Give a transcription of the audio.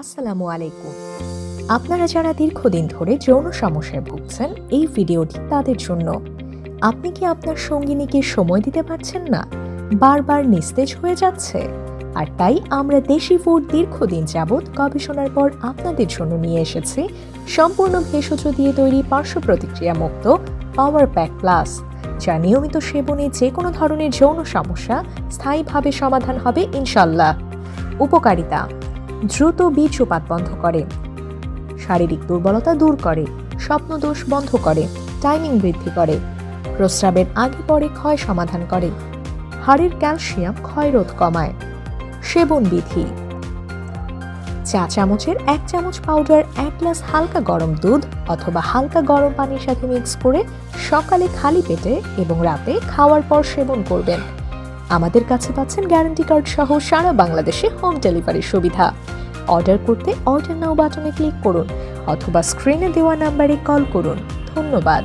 আসসালামু আলাইকুম। আপনারা যারা দীর্ঘদিন ধরে যৌন সমস্যায় ভুগছেন, এই ভিডিওটি তাদের জন্য। আপনি কি আপনার সঙ্গিনীকে সময় দিতে পারছেন না? বারবার নিস্তেজ হয়ে যাচ্ছে। আর তাই আমরা দেশি ফুড দীর্ঘদিন যাবৎ গবেষণার পর আপনাদের জন্য নিয়ে এসেছি সম্পূর্ণ ভেষজ দিয়ে তৈরি পার্শ্ব প্রতিক্রিয়া মুক্ত পাওয়ার প্যাক প্লাস যা নিয়মিত সেবনে যে কোনো ধরনের যৌন সমস্যা স্থায়ীভাবে সমাধান হবে ইনশাল্লাহ উপকারিতা দ্রুত বীজ বীর্যপাত বন্ধ করে। শারীরিক দুর্বলতা দূর করে, স্বপ্নদোষ বন্ধ করে টাইমিং বৃদ্ধি করে, প্রস্রাবের আগে পরে ক্ষয় সমাধান করে। হাড়ের ক্যালসিয়াম ক্ষয়রোধ কমায়। সেবন বিধি। চা চামচের এক চামচ পাউডার, এক গ্লাস হালকা গরম দুধ অথবা হালকা গরম পানির সাথে মিক্স করে সকালে খালি পেটে এবং রাতে খাওয়ার পর সেবন করবেন। আমাদের কাছে পাচ্ছেন গ্যারান্টি কার্ড সহ সারা বাংলাদেশে হোম ডেলিভারির সুবিধা। অর্ডার করতে অর্ডার নাও বাটনে ক্লিক করুন অথবা স্ক্রিনে দেওয়া নাম্বারে কল করুন। ধন্যবাদ।